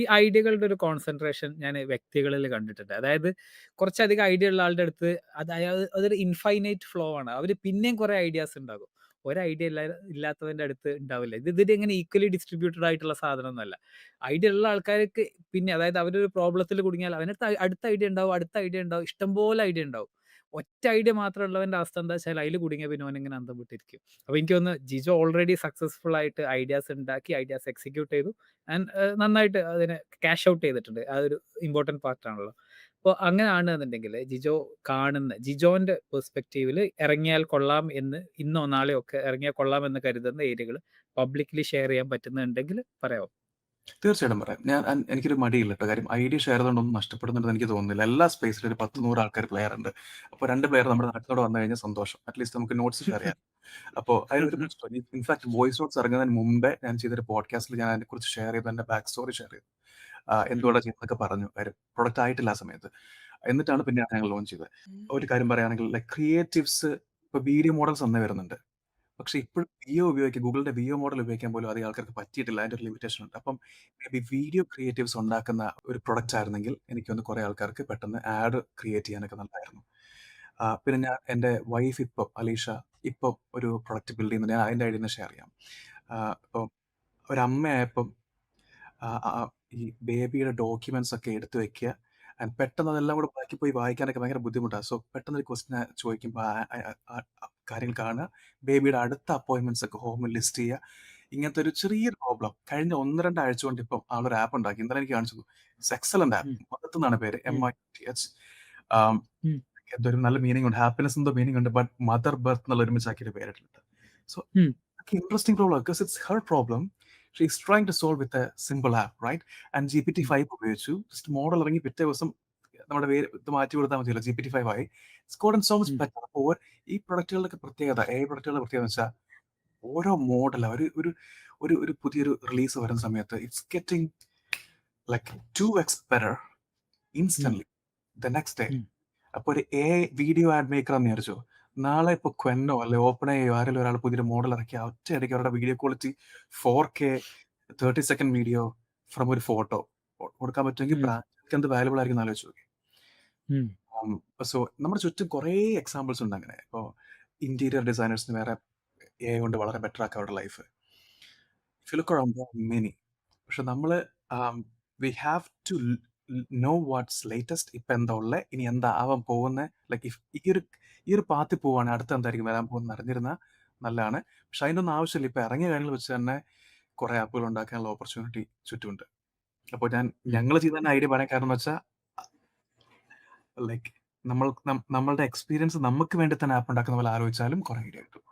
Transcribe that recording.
ഈ ഐഡിയകളുടെ ഒരു കോൺസെൻട്രേഷൻ ഞാൻ വ്യക്തികളിൽ കണ്ടിട്ടുണ്ട്. അതായത് കുറച്ചധികം ഐഡിയ ഉള്ള ആളുടെ അടുത്ത് അതായത് അതൊരു ഇൻഫൈനൈറ്റ് ഫ്ലോ ആണ്. അവർ പിന്നെയും കുറെ ഐഡിയാസ് ഉണ്ടാകും. ഒരു ഐഡിയ ഇല്ല അടുത്ത് ഉണ്ടാവില്ല. ഇത് ഇതിന് എങ്ങനെ ഈക്വലി ഡിസ്ട്രിബ്യൂട്ടഡ് ആയിട്ടുള്ള സാധനമൊന്നുമല്ല. ഐഡിയ ഉള്ള ആൾക്കാർക്ക് പിന്നെ അതായത് അവരൊരു പ്രോബ്ലത്തിൽ കുടുങ്ങിയാൽ അവനടുത്ത് അടുത്ത ഐഡിയ ഉണ്ടാവും, അടുത്ത ഐഡിയ ഉണ്ടാവും, ഇഷ്ടംപോലെ ഐഡിയ ഉണ്ടാവും. ഒറ്റ ഐഡിയ മാത്രം ഉള്ളവന്റെ അവസ്ഥ എന്താ വെച്ചാൽ അതിൽ കുടുങ്ങിയ പിന്നെ ഓനിങ്ങനെ അന്തം വിട്ടിരിക്കും. അപ്പോൾ എനിക്ക് തോന്നുന്നു ജിജോ ഓൾറെഡി സക്സസ്ഫുൾ ആയിട്ട് ഐഡിയാസ് ഉണ്ടാക്കി, ഐഡിയാസ് എക്സിക്യൂട്ട് ചെയ്തു ആൻഡ് നന്നായിട്ട് അതിനെ ക്യാഷ് ഔട്ട് ചെയ്തിട്ടുണ്ട്. അതൊരു ഇമ്പോർട്ടന്റ് പാർട്ട് ആണല്ലോ. അപ്പോൾ അങ്ങനെയാണെന്നുണ്ടെങ്കിൽ ജിജോ കാണുന്ന ജിജോന്റെ പെർസ്പെക്റ്റീവിൽ ഇറങ്ങിയാൽ കൊള്ളാം എന്ന് ഇന്നോ നാളെയോ ഒക്കെ ഇറങ്ങിയാൽ കൊള്ളാം എന്ന് കരുതുന്ന ഏരിയകൾ പബ്ലിക്കലി ഷെയർ ചെയ്യാൻ പറ്റുന്നുണ്ടെങ്കിൽ പറയാമോ? തീർച്ചയായിട്ടും പറയാം. ഞാൻ അൻ എനിക്കൊരു മടിയില്ല കേട്ടോ. കാര്യം ഐഡിയ ഷെയർ ചെയ്തോണ്ടൊന്നും നഷ്ടപ്പെടുന്നുണ്ടെന്ന് എനിക്ക് തോന്നുന്നില്ല. എല്ലാ സ്പേസിലും ഒരു 10, 100 ആൾക്കാർ പ്ലെയർ ഉണ്ട്. അപ്പോൾ 2 പ്ലെയർ നമ്മുടെ നാട്ടിലൂടെ വന്നു കഴിഞ്ഞാൽ സന്തോഷം. അറ്റ്ലീസ്റ്റ് നമുക്ക് നോട്ട്സ് ഷെയർ ചെയ്യാം. അപ്പോൾ അതിനൊരു പ്രശ്നമില്ല. ഇൻഫാക്ട് വോയിസ് നോട്ട്സ് ഇറങ്ങുന്നതിന് മുമ്പേ ഞാൻ ചെയ്തൊരു പോഡ്കാസ്റ്റിൽ ഞാൻ അതിനെക്കുറിച്ച് ഷെയർ ചെയ്തു. എന്റെ ബാക്ക് സ്റ്റോറി ഷെയർ ചെയ്തു. ആഹ് എന്തുകൊണ്ടാ ചെയ്യുന്നതൊക്കെ പറഞ്ഞു. കാര്യം പ്രൊഡക്റ്റ് ആയിട്ടില്ല ആ സമയത്ത്. എന്നിട്ടാണ് പിന്നെയാണ് ഞങ്ങൾ ലോഞ്ച് ചെയ്തത്. ഒരു കാര്യം പറയുകയാണെങ്കിൽ ലൈക് ക്രിയേറ്റീവ്സ് ഇപ്പൊ വീഡിയോ മോഡൽസ് അന്നേ വരുന്നുണ്ട്. പക്ഷെ ഇപ്പോഴും വിഒ ഉപയോഗിക്കാൻ ഗൂഗിളിന്റെ വിഒ മോഡൽ ഉപയോഗിക്കാൻ പോലും അധികം ആൾക്കാർക്ക് പറ്റിയിട്ടില്ല. അതിന്റെ ഒരു ലിമിറ്റേഷൻ ഉണ്ട്. അപ്പം മേ ബി വീഡിയോ ക്രിയേറ്റീവ്സ് ഉണ്ടാക്കുന്ന ഒരു പ്രൊഡക്റ്റ് ആയിരുന്നെങ്കിൽ എനിക്ക് തോന്നുന്നു കുറേ ആൾക്കാർക്ക് പെട്ടെന്ന് ആഡ് ക്രിയേറ്റ് ചെയ്യാനൊക്കെ നല്ലതായിരുന്നു. പിന്നെ ഞാൻ എന്റെ വൈഫ് ഇപ്പം അലീഷ ഇപ്പം ഒരു പ്രൊഡക്റ്റ് ബിൽഡ് ചെയ്യുന്നുണ്ട്. ഞാൻ അതിന്റെ ഐഡിയ ഒന്ന് ഷെയർ ചെയ്യാം. ആഹ് ഇപ്പം ഒരമ്മയായപ്പം ഈ ബേബിയുടെ ഡോക്യുമെന്റ്സ് ഒക്കെ എടുത്തു വെക്കുക. ആൻഡ് പെട്ടെന്ന് അതെല്ലാം കൂടെ ബാക്കി പോയി വായിക്കാനൊക്കെ ഭയങ്കര ബുദ്ധിമുട്ടാണ്. സോ പെട്ടെന്ന് ഒരു ക്വസ്റ്റ്യൻ ചോദിക്കുമ്പോൾ ആ ആ ആ ആ കാര്യങ്ങൾ കാണുക. ബേബിയുടെ അടുത്ത അപ്പോയിന്റ്മെന്റ്സ് ഒക്കെ ഹോമിൽ ലിസ്റ്റ് ചെയ്യുക. ഇങ്ങനത്തെ ഒരു ചെറിയൊരു പ്രോബ്ലം കഴിഞ്ഞ 1, 2 ആഴ്ച കൊണ്ട് ഇപ്പം ആളൊരു ആപ്പ് ഉണ്ടാക്കി. ഇന്നലെ എനിക്ക് കാണിച്ചു തന്നു. It's excellent app. ഉം. നിന്നാണ് എന്നാണ് പേര്. ഉം. എം-ഐ-ടി-എച്ച്. ആം ഉം. എന്തോ ഒരു നല്ല മീനിംഗ് ഉണ്ട്. ഹാപ്പിനെസ് എന്തോ മീനിംഗ് ഉണ്ട്. ബട്ട് മദർ ബർത്ത് എന്നുള്ള ഒരുമിച്ചാക്കിയിട്ട് പേരിട്ടിട്ടുണ്ട്. So um. Interesting problem because it's her problem. She trying to solve with a simple app right? And G P T five ഉപയോഗിച്ചു. ജസ്റ്റ് മോഡൽ ഇറങ്ങി പിറ്റേ ദിവസം നമ്മുടെ പേര് ഇത് മാറ്റി കൊടുത്താൽ മതിയല്ലോ. ജി പി ടി ഫൈവ് ആയി. സ്കോഡൻ സോ മച്ച്. ബെറ്റർ. അപ്പോൾ ഈ പ്രൊഡക്റ്റുകളുടെ പ്രത്യേകത എ പ്രൊഡക്റ്റുകളുടെ പ്രത്യേകത എന്ന് വെച്ചാൽ ഓരോ മോഡൽ ഒരു ഒരു ഒരു ഒരു പുതിയൊരു റിലീസ് വരുന്ന സമയത്ത് it's getting like 2x better instant the next day. അപ്പോൾ ഒരു എ വീഡിയോ ആഡ് മേക്കർ എന്ന് വിചാരിച്ചോ. നാളെ ഇപ്പൊ ക്വെന്നോ അല്ലെ ഓപ്പൺ ആയോ ആരെങ്കിലും ഒരാൾ പുതിയൊരു മോഡൽ ഇറക്കി ഒറ്റയടിക്ക് അവരുടെ വീഡിയോ ക്വാളിറ്റി 4കെ 30 സെക്കൻഡ് വീഡിയോ ഫ്രം ഒരു ഫോട്ടോ കൊടുക്കാൻ പറ്റുമെങ്കിൽ എന്ത് വാല്യുബിൾ ആയിരിക്കും ആലോചിച്ച്. ഉം. സോ നമ്മുടെ ചുറ്റും കുറേ എക്സാമ്പിൾസ് ഉണ്ട് അങ്ങനെ. ഇപ്പോൾ ഇന്റീരിയർ ഡിസൈനേഴ്സിന് വേറെ എ കൊണ്ട് വളരെ ബെറ്റർ ആക്കാം അവരുടെ ലൈഫ്. Around many. പക്ഷെ നമ്മൾ we have to know what's latest ഇപ്പൊ എന്താ ഉള്ളത് ഇനി എന്താ ആവാൻ പോകുന്നത് ലൈക്ക് ഇഫ് ഈ ഒരു ഈ ഒരു പാത്തിൽ പോവാണ് അടുത്ത എന്തായിരിക്കും വരാൻ പോകുന്നത് അറിഞ്ഞിരുന്നാൽ നല്ലതാണ്. പക്ഷെ അതിനൊന്നും ആവശ്യമില്ല. ഇപ്പൊ ഇറങ്ങിയ കാര്യങ്ങൾ വെച്ച് തന്നെ കുറെ ആപ്പുകൾ ഉണ്ടാക്കാനുള്ള ഓപ്പർച്യൂണിറ്റി ചുറ്റുമുണ്ട്. അപ്പോൾ ഞാൻ. ഞങ്ങൾ ചെയ്ത ഐഡിയ പറയാൻ കാരണം എന്ന് വെച്ചാൽ ലൈക്ക് നമ്മൾ നമ്മളുടെ എക്സ്പീരിയൻസ് നമുക്ക് വേണ്ടി തന്നെ ആപ്പ് ഉണ്ടാക്കുന്ന പോലെ ആലോചിച്ചാലും കുറെ ഐഡിയ കിട്ടും.